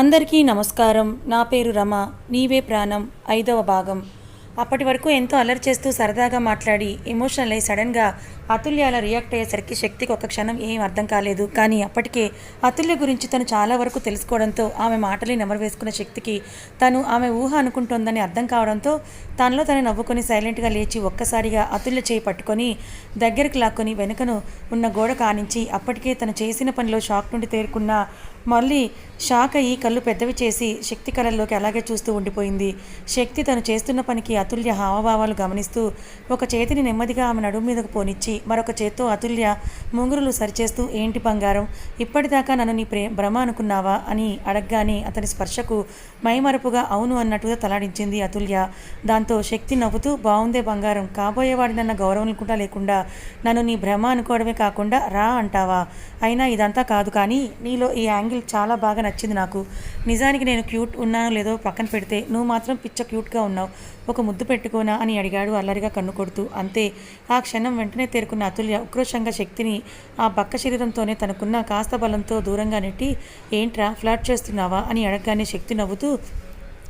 అందరికీ నమస్కారం. నా పేరు రమ. నీవే ప్రాణం. ఐదవ భాగం. అప్పటి వరకు ఎంతో అలర్ చేస్తూ సరదాగా మాట్లాడి ఎమోషనల్ అయి సడన్గా అతుల్యాల రియాక్ట్ అయ్యేసరికి శక్తికి ఒక క్షణం ఏం అర్థం కాలేదు. కానీ అప్పటికే అతుల్య గురించి తను చాలా వరకు తెలుసుకోవడంతో ఆమె మాటలే నెమరు వేసుకున్న శక్తికి తను ఆమె ఊహ అనుకుంటోందని అర్థం కావడంతో తనలో తను నవ్వుకొని సైలెంట్గా లేచి ఒక్కసారిగా అతుల్య చేయి పట్టుకొని దగ్గరికి లాక్కొని వెనుకను ఉన్న గోడ కానించి అప్పటికే తను చేసిన పనిలో షాక్ నుండి తేరుకున్న మళ్ళీ షాక్ అయ్యి కళ్ళు పెద్దవి చేసి శక్తి కళల్లోకి అలాగే చూస్తూ ఉండిపోయింది. శక్తి తను చేస్తున్న పనికి అతుల్య హావభావాలు గమనిస్తూ ఒక చేతిని నెమ్మదిగా ఆమె నడుము మీదకు పోనిచ్చి మరొక చేత్తో అతుల్య ముంగురులు సరిచేస్తూ ఏంటి బంగారం? ఇప్పటిదాకా నన్ను నీ ప్రే భ్రమ అనుకున్నావా? అని అడగగానే అతని స్పర్శకు మైమరపుగా అవును అన్నట్టుగా తలాడించింది అతుల్య. దాంతో శక్తి నవ్వుతూ బాగుందే బంగారం కాబోయేవాడి నన్న గౌరవం అనుకుంటా లేకుండా నన్ను నీ భ్రమ అనుకోవడమే కాకుండా రా అంటావా? అయినా ఇదంతా కాదు కానీ నీలో ఈ యాంగిల్ చాలా బాగా నచ్చింది నాకు. నిజానికి నేను క్యూట్ ఉన్నానో లేదో పక్కన పెడితే నువ్వు మాత్రం పిచ్చ క్యూట్గా ఉన్నావు. ఒక ముద్దు పెట్టుకోనా అని అడిగాడు అల్లరిగా కన్ను కొడుతూ. అంతే. ఆ క్షణం వెంటనే తేరుకున్న అతుల్య ఉక్రోషంగా శక్తిని ఆ బక్క శరీరంతోనే తనకున్న కాస్త బలంతో దూరంగా నెట్టి ఏంట్రా ఫ్లాట్ చేస్తున్నావా? అని అడగగానే శక్తి నవ్వుతూ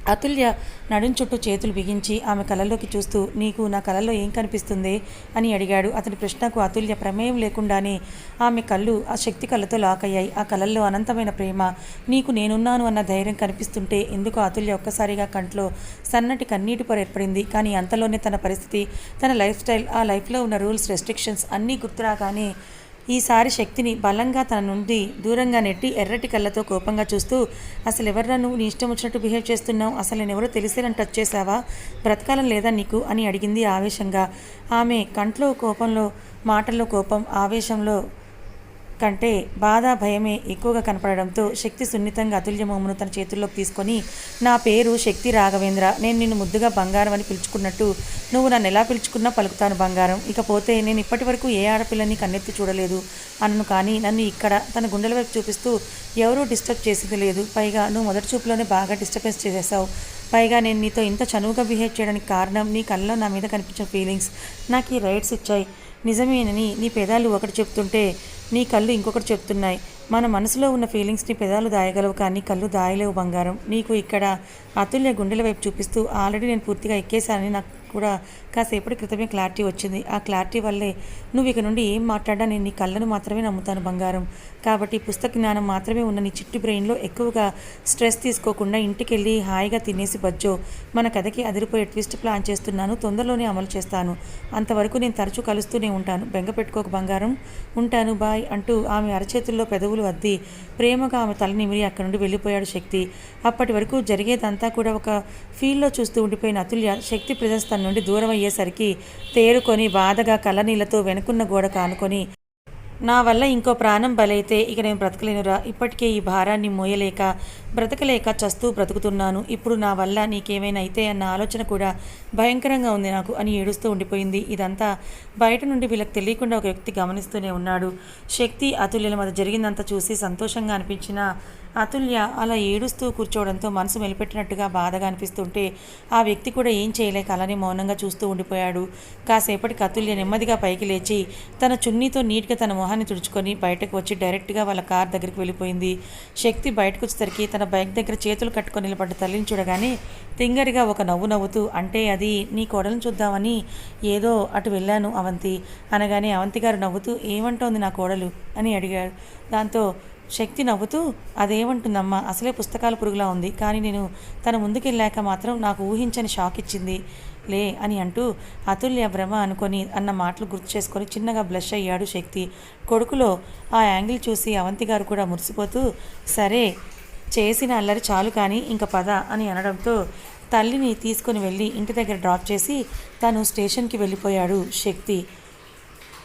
అతుల్య నడుం చుట్టూ చేతులు బిగించి ఆమె కళ్ళల్లోకి చూస్తూ నీకు నా కళ్ళల్లో ఏం కనిపిస్తుంది? అని అడిగాడు. అతని ప్రశ్నకు అతుల్య ప్రమేయం లేకుండానే ఆమె కళ్ళు ఆ శక్తి కళ్ళతో లాక్ అయ్యాయి. ఆ కళ్ళల్లో అనంతమైన ప్రేమ నీకు నేనున్నాను అన్న ధైర్యం కనిపిస్తుంటే ఎందుకు అతుల్య ఒక్కసారిగా కంట్లో సన్నటి కన్నీటి పొర ఏర్పడింది? కానీ అంతలోనే తన పరిస్థితి తన లైఫ్ స్టైల్ ఆ లైఫ్లో ఉన్న రూల్స్ రెస్ట్రిక్షన్స్ అన్నీ గుర్తురాగానే ఈసారి శక్తిని బలంగా తన నుండి దూరంగా నెట్టి ఎర్రటి కళ్ళతో కోపంగా చూస్తూ అసలు ఎవరు నువ్వు? నీ ఇష్టం వచ్చినట్టు బిహేవ్ చేస్తున్నావు. అసలు నేనెవరో తెలిసేనని టచ్ చేసావా బ్రతకాలం లేదా నీకు? అని అడిగింది ఆవేశంగా. ఆమె కంట్లో కోపంలో మాటల్లో కోపం ఆవేశంలో కంటే బాధ భయమే ఎక్కువగా కనపడడంతో శక్తి సున్నితంగా అతుల్యమోమును తన చేతుల్లోకి తీసుకొని నా పేరు శక్తి రాఘవేంద్ర నేను నిన్ను ముద్దుగా బంగారం అని పిలుచుకున్నట్టు నువ్వు నన్ను ఎలా పిలుచుకున్నా పలుకుతాను బంగారం. ఇకపోతే నేను ఇప్పటి వరకు ఏ ఆడపిల్లని కన్నెత్తి చూడలేదు అన్ను కానీ నన్ను ఇక్కడ తన గుండెల వైపు చూపిస్తూ ఎవరూ డిస్టర్బ్ చేసింది లేదు. పైగా నువ్వు మొదటి చూపులోనే బాగా డిస్టర్బెన్స్ చేసేసావు పైగా నేను నీతో ఇంత చనువుగా బిహేవ్ చేయడానికి కారణం నీ కళ్ళలో నా మీద కనిపించిన ఫీలింగ్స్. నాకు ఈ రైట్స్ ఇచ్చాయి. నిజమేనని నీ పెదాలు ఒకటి చెప్తుంటే నీ కళ్ళు ఇంకొకటి చెప్తున్నాయి. మన మనసులో ఉన్న ఫీలింగ్స్ని పెదాలు దాయగలవు కానీ కళ్ళు దాయలేవు బంగారం. నీకు ఇక్కడ అతుల్య గుండెల వైపు చూపిస్తూ ఆల్రెడీ నేను పూర్తిగా ఎక్కేశానని నాకు కూడా కాసేపటి క్రితమే క్లారిటీ వచ్చింది. ఆ క్లారిటీ వల్లే నువ్వు ఇక నుండి ఏం మాట్లాడా నేను నీ కళ్ళను మాత్రమే నమ్ముతాను బంగారం. కాబట్టి పుస్తక జ్ఞానం మాత్రమే ఉన్న నీ చిట్టి బ్రెయిన్లో ఎక్కువగా స్ట్రెస్ తీసుకోకుండా ఇంటికి వెళ్ళి హాయిగా తినేసి బజ్జో మన కథకి అదిరిపోయే ట్విస్ట్ ప్లాన్ చేస్తున్నాను తొందరలోనే అమలు చేస్తాను. అంతవరకు నేను తరచూ కలుస్తూనే ఉంటాను. బెంగ పెట్టుకోక బంగారం. ఉంటాను బాయ్ అంటూ ఆమె అరచేతుల్లో పెదవులు అద్ది ప్రేమగా ఆమె తల నిమిరి అక్కడి నుండి వెళ్ళిపోయాడు శక్తి. అప్పటి వరకు జరిగేదంతా కూడా ఒక ఫీల్డ్లో చూస్తూ ఉండిపోయిన అతుల్య శక్తి ప్రదర్శన నుండి దూరం అయ్యేసరికి తేరుకొని బాధగా కళ్ళనీళ్ళతో వెనుకున్న గోడ కానుకొని నా వల్ల ఇంకో ప్రాణం బలైతే ఇక నేను బ్రతకలేనురా. ఇప్పటికే ఈ భారాన్ని మోయలేక బ్రతకలేక చస్తూ బ్రతుకుతున్నాను. ఇప్పుడు నా వల్ల నీకేమైనా అయితే అన్న ఆలోచన కూడా భయంకరంగా ఉంది నాకు అని ఏడుస్తూ ఉండిపోయింది. ఇదంతా బయట నుండి వీళ్ళకి తెలియకుండా ఒక వ్యక్తి గమనిస్తూనే ఉన్నాడు. శక్తి అతుల్యల మధ్య జరిగిందంతా చూసి సంతోషంగా అనిపించిన అతుల్య అలా ఏడుస్తూ కూర్చోవడంతో మనసు మెలిపెట్టినట్టుగా బాధగా అనిపిస్తుంటే ఆ వ్యక్తి కూడా ఏం చేయలేక అలానే మౌనంగా చూస్తూ ఉండిపోయాడు. కాసేపటికి అతుల్య నెమ్మదిగా పైకి లేచి తన చున్నీతో నీట్గా తన మొహాన్ని తుడుచుకొని బయటకు వచ్చి డైరెక్ట్గా వాళ్ళ కార్ దగ్గరికి వెళ్ళిపోయింది. శక్తి బయటకు వచ్చేసరికి తన బైక్ దగ్గర చేతులు కట్టుకొని నిలబడ్డ తల్లిని చూడగానే తింగరిగా ఒక నవ్వు నవ్వుతూ అంటే అది నీ కోడలను చూద్దామని ఏదో అటు వెళ్ళాను అవంతి. అనగానే అవంతి గారు నవ్వుతూ ఏమంటోంది నా కోడలు? అని అడిగాడు. దాంతో శక్తి నవ్వుతూ అదేమంటుందమ్మా అసలే పుస్తకాల పురుగులా ఉంది. కానీ నేను తన ముందుకెళ్ళాక మాత్రం నాకు ఊహించని షాక్ ఇచ్చింది. లే అని అంటూ అతుల్య భ్రమ అనుకొని అన్న మాటలు గుర్తు చేసుకొని చిన్నగా బ్లష్ అయ్యాడు శక్తి. కొడుకులో ఆ యాంగిల్ చూసి అవంతి గారు కూడా మురిసిపోతూ సరే చేసిన అల్లరి చాలు కానీ ఇంక పద అని అనడంతో తల్లిని తీసుకొని వెళ్ళి ఇంటి దగ్గర డ్రాప్ చేసి తను స్టేషన్కి వెళ్ళిపోయాడు శక్తి.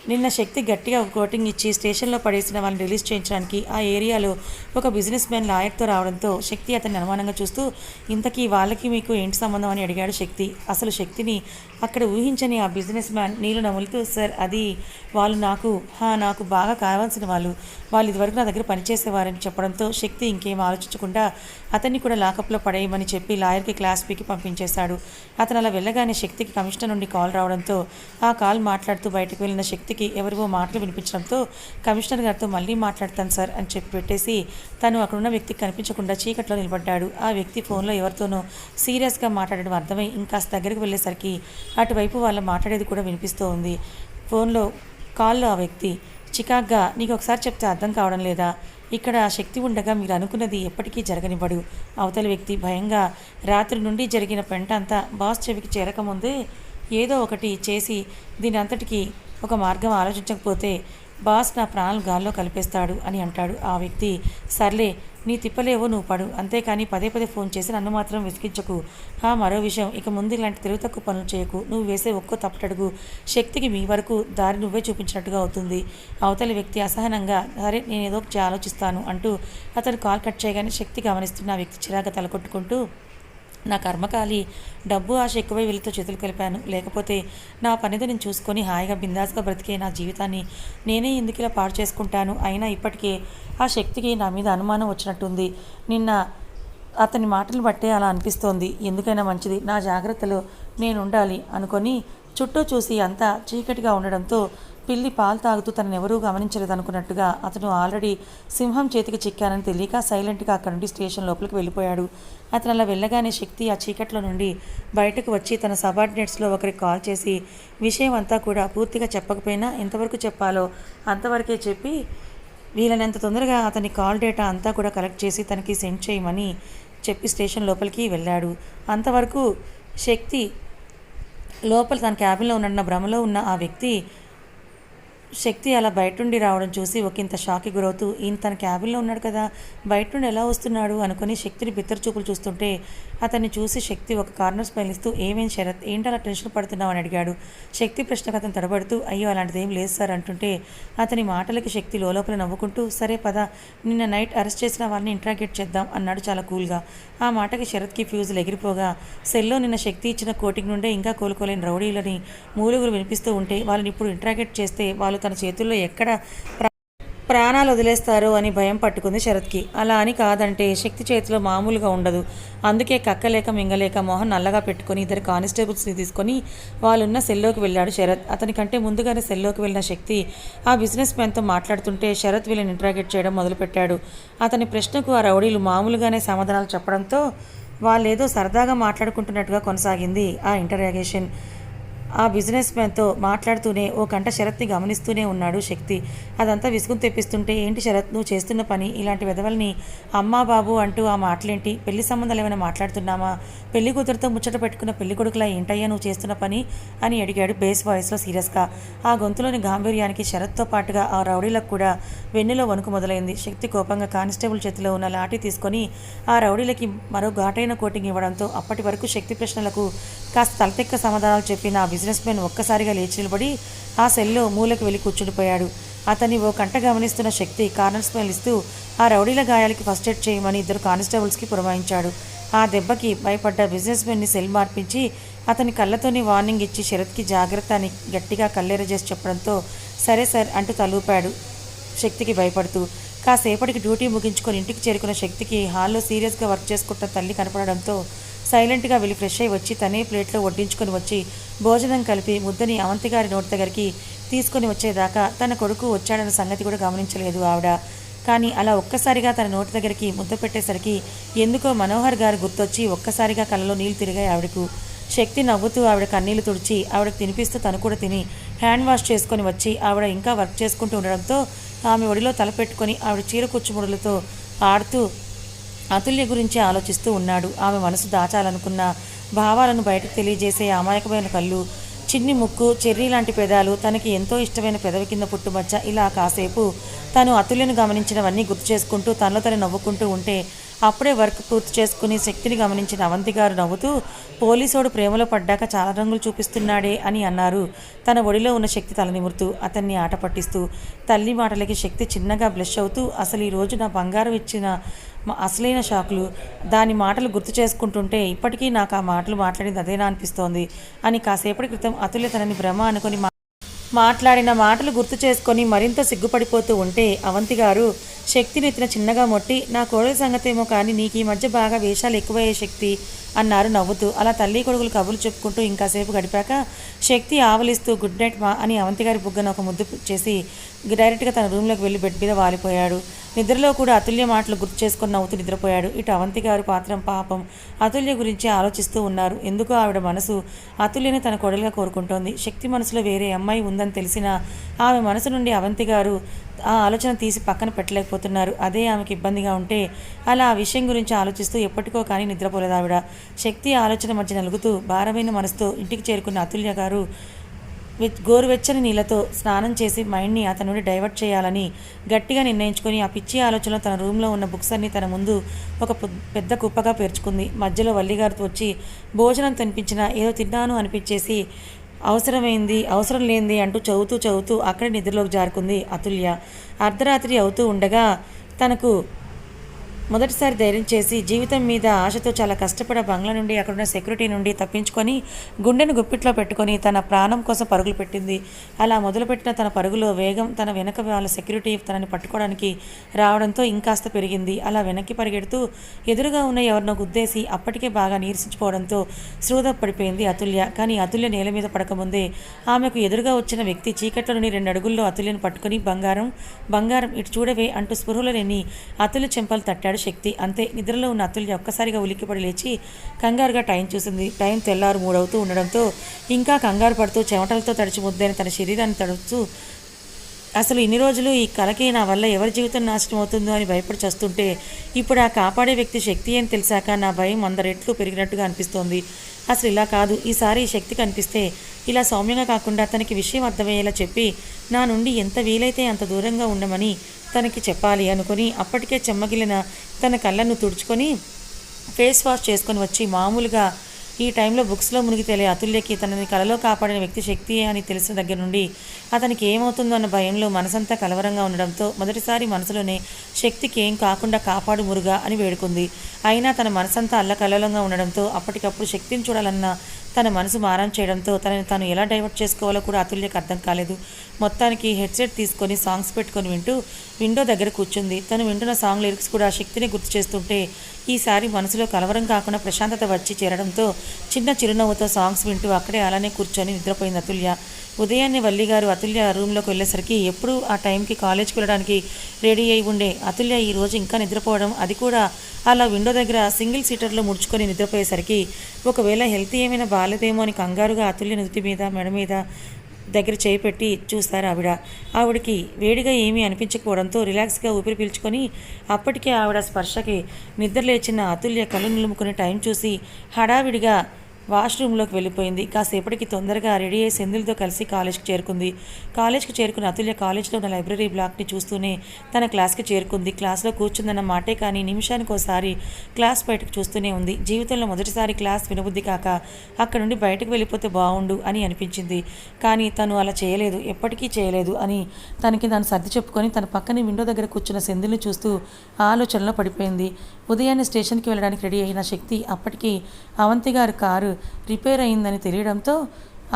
నిన్న శక్తి గట్టిగా ఒక కోటింగ్ ఇచ్చి స్టేషన్లో పడేసిన వాళ్ళని రిలీజ్ చేయించడానికి ఆ ఏరియాలో ఒక బిజినెస్ మ్యాన్ లాయర్తో రావడంతో శక్తి అతన్ని అనుమానంగా చూస్తూ ఇంతకీ వాళ్ళకి మీకు ఏంటి సంబంధం? అని అడిగాడు శక్తి. అసలు శక్తిని అక్కడ ఊహించని ఆ బిజినెస్ మ్యాన్ నీళ్ళు నములుతూ సార్ అది వాళ్ళు నాకు హా నాకు బాగా కావాల్సిన వాళ్ళు. వాళ్ళు ఇదివరకు నా దగ్గర పనిచేసేవారని చెప్పడంతో శక్తి ఇంకేం ఆలోచించకుండా అతన్ని కూడా లాకప్లో పడేయమని చెప్పి లాయర్కి క్లాస్ పీకి పంపించేశాడు. అతను అలా వెళ్ళగానే శక్తికి కమిషనర్ నుండి కాల్ రావడంతో ఆ కాల్ మాట్లాడుతూ బయటకు వెళ్ళిన శక్తి శక్తికి ఎవరివో మాటలు వినిపించడంతో కమిషనర్ గారితో మళ్ళీ మాట్లాడతాను సార్ అని చెప్పి పెట్టేసి తను అక్కడున్న వ్యక్తికి కనిపించకుండా చీకట్లో నిలబడ్డాడు. ఆ వ్యక్తి ఫోన్లో ఎవరితోనో సీరియస్గా మాట్లాడడం అర్థమై ఇంకాస్త దగ్గరికి వెళ్ళేసరికి అటువైపు వాళ్ళు మాట్లాడేది కూడా వినిపిస్తూ ఉంది ఫోన్లో కాల్లో ఆ వ్యక్తి చికాగ్గా నీకు ఒకసారి చెప్తే అర్థం కావడం లేదా? ఇక్కడ శక్తి ఉండగా మీరు అనుకున్నది ఎప్పటికీ జరగనివ్వడు. అవతలి వ్యక్తి భయంగా రాత్రి నుండి జరిగిన పెంట అంతా బాస్ చెవికి చేరకముందే ఏదో ఒకటి చేసి దీని అంతటికి ఒక మార్గం ఆలోచించకపోతే బాస్ నా ప్రాణాలు గాల్లో కలిపేస్తాడు అని అంటాడు. ఆ వ్యక్తి సర్లే నీ తిప్పలేవో నువ్వు పడు. అంతేకాని పదే పదే ఫోన్ చేసి నన్ను మాత్రం విసిగించకు. ఆ మరో విషయం. ఇక ముందు ఇలాంటి తెలుగు తక్కువ పనులు చేయకు. నువ్వు వేసే ఒక్కో తప్పటడుగు. శక్తికి మీ వరకు దారి నువ్వే చూపించినట్టుగా అవుతుంది. అవతలి వ్యక్తి అసహనంగా సరే నేను ఏదో ఆలోచిస్తాను అంటూ అతను కాల్ కట్ చేయగానే శక్తి గమనిస్తున్న ఆ వ్యక్తి చిరాగా తలకొట్టుకుంటూ నా కర్మకాలి డబ్బు ఆశ ఎక్కువై వీళ్ళతో చేతులు కలిపాను. లేకపోతే నా పనితో నేను చూసుకొని హాయిగా బిందాస్గా బ్రతికే నా జీవితాన్ని నేనే ఎందుకు ఇలా పాడు చేసుకుంటాను? అయినా ఇప్పటికే ఆ శక్తికి నా మీద అనుమానం వచ్చినట్టుంది. నిన్న అతని మాటలు బట్టే అలా అనిపిస్తోంది. ఎందుకైనా మంచిది. నా జాగ్రత్తలో నేను ఉండాలి అనుకొని చుట్టూ చూసి అంతా చీకటిగా ఉండడంతో పిల్లి పాలు తాగుతూ తననెవరూ గమనించలేదనుకున్నట్టుగా అతను ఆల్రెడీ సింహం చేతికి చిక్కానని తెలియక సైలెంట్గా అక్కడి నుండి స్టేషన్ లోపలికి వెళ్ళిపోయాడు. అతను అలా వెళ్ళగానే శక్తి ఆ చీకట్లో నుండి బయటకు వచ్చి తన సబార్డినేట్స్లో ఒకరికి కాల్ చేసి విషయం అంతా కూడా పూర్తిగా చెప్పకపోయినా ఎంతవరకు చెప్పాలో అంతవరకే చెప్పి వీలైనంత తొందరగా అతని కాల్ డేటా అంతా కూడా కలెక్ట్ చేసి తనకి సెండ్ చేయమని చెప్పి స్టేషన్ లోపలికి వెళ్ళాడు. అంతవరకు శక్తి లోపల తన క్యాబిన్లో ఉన్న భ్రమలో ఉన్న ఆ వ్యక్తి శక్తి అలా బయట నుండి రావడం చూసి ఒకంత షాక్కి గురవుతూ ఈయన తన క్యాబిన్లో ఉన్నాడు కదా బయట నుండి ఎలా వస్తున్నాడు? అనుకుని శక్తిని బిత్తరచూపులు చూస్తుంటే అతన్ని చూసి శక్తి ఒక కార్నర్ స్మైల్ ఇస్తూ ఏమేం శరత్ ఏంటి అలా టెన్షన్ పడుతున్నావు? అని అడిగాడు. శక్తి ప్రశ్నకు అతను తడబడుతూ అయ్యో అలాంటిది ఏం లేదు సార్ అంటుంటే అతని మాటలకి శక్తి లోపల నవ్వుకుంటూ సరే పద నిన్న నైట్ అరెస్ట్ చేసిన వాళ్ళని ఇంట్రాగేట్ చేద్దాం అన్నాడు చాలా కూల్గా. ఆ మాటకి శరత్కి ఫ్యూజులు ఎగిరిపోగా సెల్లో నిన్న శక్తి ఇచ్చిన కోటింగ్ నుండే ఇంకా కోలుకోలేని రౌడీలని మూలుగులు వినిపిస్తూ ఉంటే వాళ్ళని ఇప్పుడు ఇంట్రాగేట్ చేస్తే వాళ్ళు తన చేతుల్లో ఎక్కడ ప్రా- ప్రాణాలు వదిలేస్తారో అని భయం పట్టుకుంది శరత్కి. అలా అని కాదంటే శక్తి చేతిలో మామూలుగా ఉండదు. అందుకే కక్కలేక మింగలేక మోహన్ నల్లగా పెట్టుకొని ఇద్దరు కానిస్టేబుల్స్ని తీసుకొని వాళ్ళున్న సెల్లోకి వెళ్ళాడు శరత్. అతని కంటే ముందుగానే సెల్లోకి వెళ్ళిన శక్తి ఆ బిజినెస్ మ్యాన్తో మాట్లాడుతుంటే శరత్ వీళ్ళని ఇంట్రాగేట్ చేయడం మొదలుపెట్టాడు. అతని ప్రశ్నకు ఆ రౌడీలు మామూలుగానే సమాధానాలు చెప్పడంతో వాళ్ళేదో సరదాగా మాట్లాడుకుంటున్నట్టుగా కొనసాగింది ఆ ఇంటరాగేషన్. ఆ బిజినెస్ మ్యాన్తో మాట్లాడుతూనే ఓ గంట శరత్ని గమనిస్తూనే ఉన్నాడు శక్తి. అదంతా విసుగును తెప్పిస్తుంటే ఏంటి శరత్ నువ్వు చేస్తున్న పని? ఇలాంటి వెధవల్ని అమ్మా బాబు అంటూ ఆ మాటలేంటి? పెళ్ళి సంబంధాలు ఏమైనా మాట్లాడుతున్నామా? పెళ్ళి కూతురుతో ముచ్చట పెట్టుకున్న పెళ్ళి కొడుకులా ఏంటయ్యా నువ్వు చేస్తున్న పని? అని అడిగాడు బేస్ వాయిస్లో సీరియస్గా. ఆ గొంతులోని గాంభీర్యానికి శరత్తో పాటుగా ఆ రౌడీలకు కూడా వెన్నులో వణుకు మొదలైంది. శక్తి కోపంగా కానిస్టేబుల్ చేతిలో ఉన్న లాఠీ తీసుకొని ఆ రౌడీలకి మరో ఘాటైన కోటింగ్ ఇవ్వడంతో అప్పటి వరకు శక్తి ప్రశ్నలకు కాస్త తలతెక్క సమాధానాలు చెప్పిన ఆ బిజినెస్ మ్యాన్ ఒక్కసారిగా లేచి నిలబడి ఆ సెల్లో మూలకు వెళ్ళి కూర్చుండిపోయాడు. అతన్ని ఓ కంట గమనిస్తున్న శక్తి కార్నర్ స్మెల్ ఇస్తూ ఆ రౌడీల గాయాలకి ఫస్ట్ ఎయిడ్ చేయమని ఇద్దరు కానిస్టేబుల్స్కి పురమాయించాడు. ఆ దెబ్బకి భయపడ్డ బిజినెస్ మ్యాన్ని సెల్ మార్పించి అతని కళ్ళతోని వార్నింగ్ ఇచ్చి శరత్కి జాగ్రత్త అని గట్టిగా కళ్ళెరజేసి చెప్పడంతో సరే సార్ అంటూ తలూపాడు శక్తికి భయపడుతూ. కాసేపటికి డ్యూటీ ముగించుకొని ఇంటికి చేరుకున్న శక్తికి హాల్లో సీరియస్గా వర్క్ చేసుకుంటున్న తల్లి కనపడడంతో సైలెంట్గా వెళ్ళి ఫ్రెష్ అయి వచ్చి తనే ప్లేట్లో వడ్డించుకొని వచ్చి భోజనం కలిపి ముద్దని అవంతి గారి నోటి దగ్గరికి తీసుకొని వచ్చేదాకా తన కొడుకు వచ్చాడన్న సంగతి కూడా గమనించలేదు ఆవిడ. కానీ అలా ఒక్కసారిగా తన నోటి దగ్గరికి ముద్ద పెట్టేసరికి ఎందుకో మనోహర్ గారు గుర్తొచ్చి ఒక్కసారిగా కళ్ళలో నీళ్ళు తిరిగాయి ఆవిడకు. శక్తి నవ్వుతూ ఆవిడ కన్నీళ్ళు తుడిచి ఆవిడకు తినిపిస్తూ తను కూడా తిని హ్యాండ్ వాష్ చేసుకొని వచ్చి ఆవిడ ఇంకా వర్క్ చేసుకుంటూ ఉండడంతో ఆమె ఒడిలో తలపెట్టుకొని ఆవిడ చీర కుచ్చుముడులతో ఆడుతూ అతుల్య గురించి ఆలోచిస్తూ ఉన్నాడు. ఆమె మనసు దాచాలనుకున్న భావాలను బయటకు తెలియజేసే అమాయకమైన కళ్ళు చిన్ని ముక్కు చెర్రీ లాంటి పెదాలు తనకి ఎంతో ఇష్టమైన పెదవి కింద పుట్టుమచ్చ ఇలా కాసేపు తను అతుల్యను గమనించినవన్నీ గుర్తు చేసుకుంటూ తనలో తను నవ్వుకుంటూ ఉంటే అప్పుడే వర్క్ పూర్తి చేసుకుని శక్తిని గమనించిన అవంతి గారు నవ్వుతూ పోలీసోడు ప్రేమలో పడ్డాక చాలా రంగులు చూపిస్తున్నాడే అని అన్నారు. తన ఒడిలో ఉన్న శక్తి తలనిమురుతూ అతన్ని ఆట పట్టిస్తూ తల్లి మాటలకి శక్తి చిన్నగా బ్లష్ అవుతూ అసలు ఈ రోజు నా బంగారం ఇచ్చిన అసలైన షాకులు. దాని మాటలు గుర్తు చేసుకుంటుంటే ఇప్పటికీ నాకు ఆ మాటలు మాట్లాడింది అదేనా అనిపిస్తోంది. అని కాసేపటి క్రితం అతుల్య తనని భ్రమ అనుకొని మా- మాట్లాడిన మాటలు గుర్తు చేసుకొని మరింత సిగ్గుపడిపోతూ ఉంటే అవంతి గారు శక్తిని ఎత్తిన చిన్నగా మొట్టి నా కోడలి సంగతేమో కానీ నీకు ఈ మధ్య బాగా వేషాలు ఎక్కువయ్యే శక్తి. అన్నారు. నవ్వుతూ అలా తల్లి కొడుకులు కబుర్లు చెప్పుకుంటూ ఇంకాసేపు గడిపాక శక్తి ఆవలిస్తూ గుడ్ నైట్ మా అని అవంతి గారి బుగ్గన ఒక ముద్దు చేసి డైరెక్ట్గా తన రూమ్లోకి వెళ్ళి బెడ్ మీద వాలిపోయాడు. నిద్రలో కూడా అతుల్య మాటలు గుర్తు చేసుకొని నవ్వుతూ నిద్రపోయాడు. ఇటు అవంతి గారు పాత్రం పాపం. అతుల్య గురించి ఆలోచిస్తూ ఉన్నారు. ఎందుకో ఆవిడ మనసు అతుల్యని తన కొడలుగా కోరుకుంటోంది. శక్తి మనసులో వేరే అమ్మాయి ఉందని తెలిసినా ఆమె మనసు నుండి అవంతి గారు ఆ ఆలోచన తీసి పక్కన పెట్టలేకపోతున్నారు. అదే ఆమెకి ఇబ్బందిగా ఉంటే అలా ఆ విషయం గురించి ఆలోచిస్తూ ఎప్పటికో కానీ నిద్రపోలేదు ఆవిడ. శక్తి ఆలోచన మధ్య నలుగుతూ భారమైన మనసుతో ఇంటికి చేరుకున్న అతుల్య గారు గోరువెచ్చని నీళ్ళతో స్నానం చేసి మైండ్ని అతని నుండి డైవర్ట్ చేయాలని గట్టిగా నిర్ణయించుకొని ఆ పిచ్చి ఆలోచనలో తన రూమ్లో ఉన్న బుక్స్ అన్ని తన ముందు ఒక పెద్ద కుప్పగా పేర్చుకుంది. మధ్యలో వల్లిగారితో వచ్చి భోజనం తినిపించిన ఏదో తిన్నాను అనిపించేసి అవసరమైంది అవసరం లేనిది అంటూ చదువుతూ చదువుతూ అక్కడే నిద్రలోకి జారుకుంది అతుల్య. అర్ధరాత్రి అవుతూ ఉండగా తనకు మొదటిసారి ధైర్యం చేసి జీవితం మీద ఆశతో చాలా కష్టపడ బంగ్లా నుండి అక్కడున్న సెక్యూరిటీ నుండి తప్పించుకొని గుండెను గుప్పిట్లో పెట్టుకొని తన ప్రాణం కోసం పరుగులు పెట్టింది. అలా మొదలుపెట్టిన తన పరుగులో వేగం తన వెనక వాళ్ళ సెక్యూరిటీ తనని పట్టుకోవడానికి రావడంతో ఇంకాస్త పెరిగింది. అలా వెనక్కి పరిగెడుతూ ఎదురుగా ఉన్న ఎవరినో గుద్దేసి అప్పటికే బాగా నీరసించిపోవడంతో శ్రూద పడిపోయింది అతుల్య. కానీ అతుల్య నేల మీద పడకముందే ఆమెకు ఎదురుగా వచ్చిన వ్యక్తి చీకట్లోని రెండు అడుగుల్లో అతుల్యను పట్టుకుని బంగారం బంగారం ఇటు చూడవే అంటూ స్పృహలో లేని అతుల్య చెంపలు తట్టాడు. శక్తి. అంతే నిద్రలో ఉన్న అతుల్య ఒక్కసారిగా ఉలిక్కిపడి లేచి కంగారుగా టైం చూసింది. టైం తెల్లారు మూడవుతూ ఉండడంతో ఇంకా కంగారు పడుతూ చెమటలతో తడిచి ముద్దైన తన శరీరాన్ని తడుస్తూ అసలు ఇన్ని రోజులు ఈ కలకి నా వల్ల ఎవరి జీవితం నాశనం అవుతుందో అని భయపడి చస్తుంటే ఇప్పుడు ఆ కాపాడే వ్యక్తి శక్తి అని తెలిసాక నా భయం వంద రెట్లు పెరిగినట్టుగా అనిపిస్తోంది. అసలు ఇలా కాదు. ఈసారి ఈ శక్తి కనిపిస్తే ఇలా సౌమ్యంగా కాకుండా తనకి విషయం అర్థమయ్యేలా చెప్పి నా నుండి ఎంత వీలైతే అంత దూరంగా ఉండమని తనకి చెప్పాలి అనుకుని అప్పటికే చెమ్మగిలిన తన కళ్ళను తుడుచుకొని ఫేస్ వాష్ చేసుకొని వచ్చి మామూలుగా ఈ టైంలో బుక్స్లో మునిగి తెలియ అతుల్యకి తనని కలలో కాపాడిన వ్యక్తి శక్తి అని తెలిసిన దగ్గర నుండి అతనికి ఏమవుతుందో అన్న భయంలో మనసంతా కలవరంగా ఉండడంతో మొదటిసారి మనసులోనే శక్తికి ఏం కాకుండా కాపాడు మురుగా అని వేడుకుంది. అయినా తన మనసంతా అల్లకలలంగా ఉండడంతో అప్పటికప్పుడు శక్తిని చూడాలన్న తన మనసు మారం చేయడంతో తనని తాను ఎలా డైవర్ట్ చేసుకోవాలో కూడా అతుల్యకు అర్థం కాలేదు. మొత్తానికి హెడ్సెట్ తీసుకొని సాంగ్స్ పెట్టుకొని వింటూ విండో దగ్గర కూర్చుంది. తను వింటున్న సాంగ్ లిరిక్స్ కూడా శక్తిని గుర్తు చేస్తుంటే ఈసారి మనసులో కలవరం కాకుండా ప్రశాంతత వచ్చి చేరడంతో చిన్న చిరునవ్వుతో సాంగ్స్ వింటూ అక్కడే అలానే కూర్చొని నిద్రపోయింది అతుల్య. ఉదయాన్నే వల్లి గారు అతుల్య రూమ్లోకి వెళ్ళేసరికి ఎప్పుడు ఆ టైంకి కాలేజ్కి వెళ్ళడానికి రెడీ అయి ఉండే అతుల్య ఈ రోజు ఇంకా నిద్రపోవడం అది కూడా అలా విండో దగ్గర సింగిల్ సీటర్లో ముడుచుకొని నిద్రపోయేసరికి ఒకవేళ హెల్త్ ఏమైనా బాగాలేదేమో అని కంగారుగా అతుల్య నుదుటి మీద మెడ మీద దగ్గర చేయి పెట్టి చూస్తారు ఆవిడ. ఆవిడకి వేడిగా ఏమీ అనిపించకపోవడంతో రిలాక్స్గా ఊపిరి పీల్చుకొని అప్పటికే ఆవిడ స్పర్శకి నిద్ర లేచిన అతుల్య కళ్ళు నిలుముకునే టైం చూసి హడావిడిగా వాష్రూమ్లోకి వెళ్ళిపోయింది. కాసేపటికి తొందరగా రెడీ అయ్యి సెందులతో కలిసి కాలేజ్కి చేరుకుంది. కాలేజ్కి చేరుకున్న అతుల్య కాలేజ్లో ఉన్న లైబ్రరీ బ్లాక్ని చూస్తూనే తన క్లాస్కి చేరుకుంది. క్లాస్లో కూర్చుందన్న మాటే కానీ నిమిషానికి ఒకసారి క్లాస్ బయటకు చూస్తూనే ఉంది. జీవితంలో మొదటిసారి క్లాస్ వినబుద్ధి కాక అక్కడ నుండి బయటకు వెళ్ళిపోతే బాగుండు అని అనిపించింది. కానీ తను అలా చేయలేదు. ఎప్పటికీ చేయలేదు అని తనకి దాన్ని సర్ది చెప్పుకొని తన పక్కనే విండో దగ్గర కూర్చున్న సెందుల్ని చూస్తూ ఆలోచనలో పడిపోయింది. ఉదయాన్నే స్టేషన్కి వెళ్ళడానికి రెడీ అయిన శక్తి అప్పటికి అవంతి గారి కారు రిపేర్ అయిందని తెలియడంతో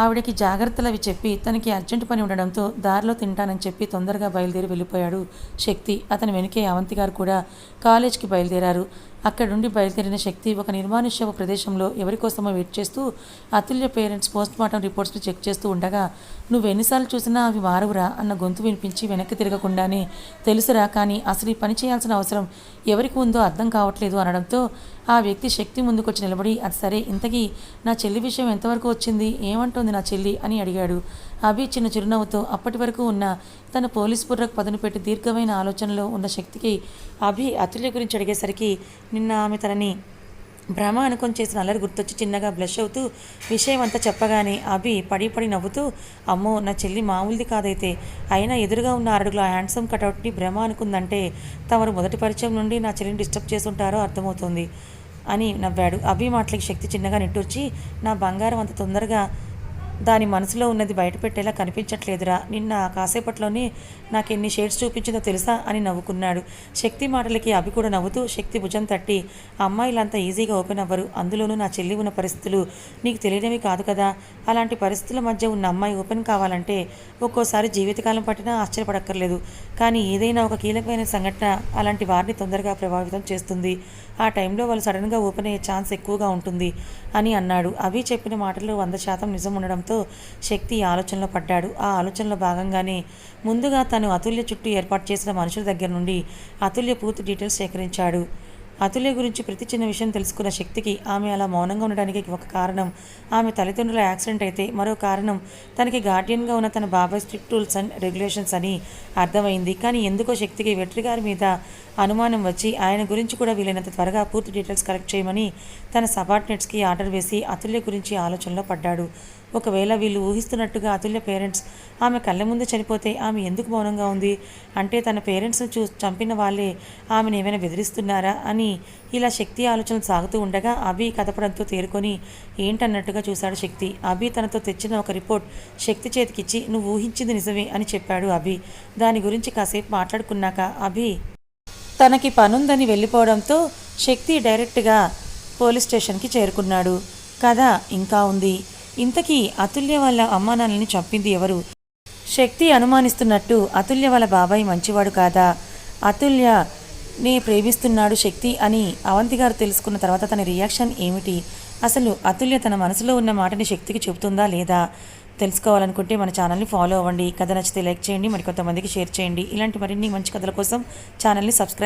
ఆవిడకి జాగ్రత్తలు అవి చెప్పి తనకి అర్జెంట్ పని ఉండడంతో దారిలో తింటానని చెప్పి తొందరగా బయలుదేరి వెళ్ళిపోయాడు శక్తి. అతని వెనుకే అవంతి గారు కూడా కాలేజ్కి బయలుదేరారు. అక్కడుండి బయలుదేరిన శక్తి ఒక నిర్మానుష్యవ ప్రదేశంలో ఎవరికోసమో వెయిట్ చేస్తూ అతుల్య పేరెంట్స్ పోస్ట్ మార్టం రిపోర్ట్స్ని చెక్ చేస్తూ ఉండగా నువ్వు ఎన్నిసార్లు చూసినా అవి మారవురా అన్న గొంతు వినిపించి వెనక్కి తిరగకుండానే తెలుసురా కానీ అసలు ఈ పని చేయాల్సిన అవసరం ఎవరికి ఉందో అర్థం కావట్లేదు అనడంతో ఆ వ్యక్తి శక్తి ముందుకొచ్చి నిలబడి అది సరే ఇంతకీ నా చెల్లి విషయం ఎంతవరకు వచ్చింది? ఏమంటోంది నా చెల్లి? అని అడిగాడు. అభి చిన్న చిరునవ్వుతో అప్పటి వరకు ఉన్న తన పోలీస్ బుర్రకు పదును పెట్టి దీర్ఘమైన ఆలోచనలో ఉన్న శక్తికి అభి అతుల్య గురించి అడిగేసరికి నిన్న ఆమె తనని భ్రమ అనుకొని చేసిన అల్లరి గుర్తొచ్చి చిన్నగా బ్లష్ అవుతూ విషయం అంతా చెప్పగానే అభి పడి పడి నవ్వుతూ అమ్మో నా చెల్లి మామూలుది కాదైతే. అయినా ఎదురుగా ఉన్న అరడుగుల హ్యాండ్సమ్ కటౌట్ని భ్రమ అనుకుందంటే తమరు మొదటి పరిచయం నుండి నా చెల్లిని డిస్టర్బ్ చేస్తుంటారో అర్థమవుతుంది అని నవ్వాడు. అభి మాటలకి శక్తి చిన్నగా నిట్టూర్చి నా బంగారం అంత తొందరగా దాని మనసులో ఉన్నది బయటపెట్టేలా కనిపించట్లేదురా. నిన్న కాసేపట్లోనే నాకు ఎన్ని షేడ్స్ చూపించిందో తెలుసా అని నవ్వుకున్నాడు. శక్తి మాటలకి అభి కూడా నవ్వుతూ శక్తి భుజం తట్టి అమ్మాయిలంతా ఈజీగా ఓపెన్ అవ్వరు. అందులోనూ నా చెల్లి ఉన్న పరిస్థితులు నీకు తెలియనివి కాదు కదా. అలాంటి పరిస్థితుల మధ్య ఉన్న అమ్మాయి ఓపెన్ కావాలంటే ఒక్కోసారి జీవితకాలం పట్టినా ఆశ్చర్యపడక్కర్లేదు. కానీ ఏదైనా ఒక కీలకమైన సంఘటన అలాంటి వారిని తొందరగా ప్రభావితం చేస్తుంది. ఆ టైంలో వాళ్ళు సడన్గా ఓపెన్ అయ్యే ఛాన్స్ ఎక్కువగా ఉంటుంది అని అన్నాడు. అవి చెప్పిన మాటలు వంద శాతం నిజం ఉండడంతో శక్తి ఆలోచనలో పడ్డాడు. ఆ ఆలోచనలో భాగంగానే ముందుగా తను అతుల్య చుట్టూ ఏర్పాటు చేసిన మనుషుల దగ్గర నుండి అతుల్య పూర్తి డీటెయిల్స్ సేకరించాడు. అతుల్య గురించి ప్రతి చిన్న విషయం తెలుసుకున్న శక్తికి ఆమె అలా మౌనంగా ఉండడానికి ఒక కారణం. ఆమె తల్లిదండ్రుల యాక్సిడెంట్ అయితే మరో కారణం తనకి గార్డియన్గా ఉన్న తన బాబాయ్ స్ట్రిక్ట్ రూల్స్ అండ్ రెగ్యులేషన్స్ అని అర్థమైంది. కానీ ఎందుకో శక్తికి వెట్రి గారి మీద అనుమానం వచ్చి ఆయన గురించి కూడా వీలైనంత త్వరగా పూర్తి డీటెయిల్స్ కలెక్ట్ చేయమని తన సబార్డినేట్స్కి ఆర్డర్ వేసి అతుల్య గురించి ఆలోచనలో పడ్డాడు. ఒకవేళ వీళ్ళు ఊహిస్తున్నట్టుగా అతుల్య పేరెంట్స్ ఆమె కళ్ళ ముందు చనిపోతే ఆమె ఎందుకు మౌనంగా ఉంది? అంటే తన పేరెంట్స్ను చూ చంపిన వాళ్ళే ఆమెను ఏమైనా బెదిరిస్తున్నారా అని ఇలా శక్తి ఆలోచనలు సాగుతూ ఉండగా అభి కదపడంతో తేరుకొని ఏంటన్నట్టుగా చూశాడు శక్తి. అభి తనతో తెచ్చిన ఒక రిపోర్ట్ శక్తి చేతికిచ్చి నువ్వు ఊహించింది నిజమే అని చెప్పాడు అభి. దాని గురించి కాసేపు మాట్లాడుకున్నాక అభి తనకి పనుందని వెళ్ళిపోవడంతో శక్తి డైరెక్ట్గా పోలీస్ స్టేషన్కి చేరుకున్నాడు. కథ ఇంకా ఉంది. ఇంతకీ అతుల్య వాళ్ళ అమ్మానాన్నని చంపింది ఎవరు? శక్తి అనుమానిస్తున్నట్టు అతుల్య వాళ్ళ బాబాయ్ మంచివాడు కాదా? అతుల్య నే ప్రేమిస్తున్నాడు శక్తి అని అవంతి గారు తెలుసుకున్న తర్వాత తన రియాక్షన్ ఏమిటి? అసలు అతుల్య తన మనసులో ఉన్న మాటని శక్తికి చెబుతుందా లేదా? తెలుసుకోవాలనుకుంటే మన ఛానల్ని ఫాలో అవ్వండి. కథ నచ్చితే లైక్ చేయండి. మరికొంతమందికి షేర్ చేయండి. ఇలాంటి మరిన్ని మంచి కథల కోసం ఛానల్ని సబ్స్క్రైబ్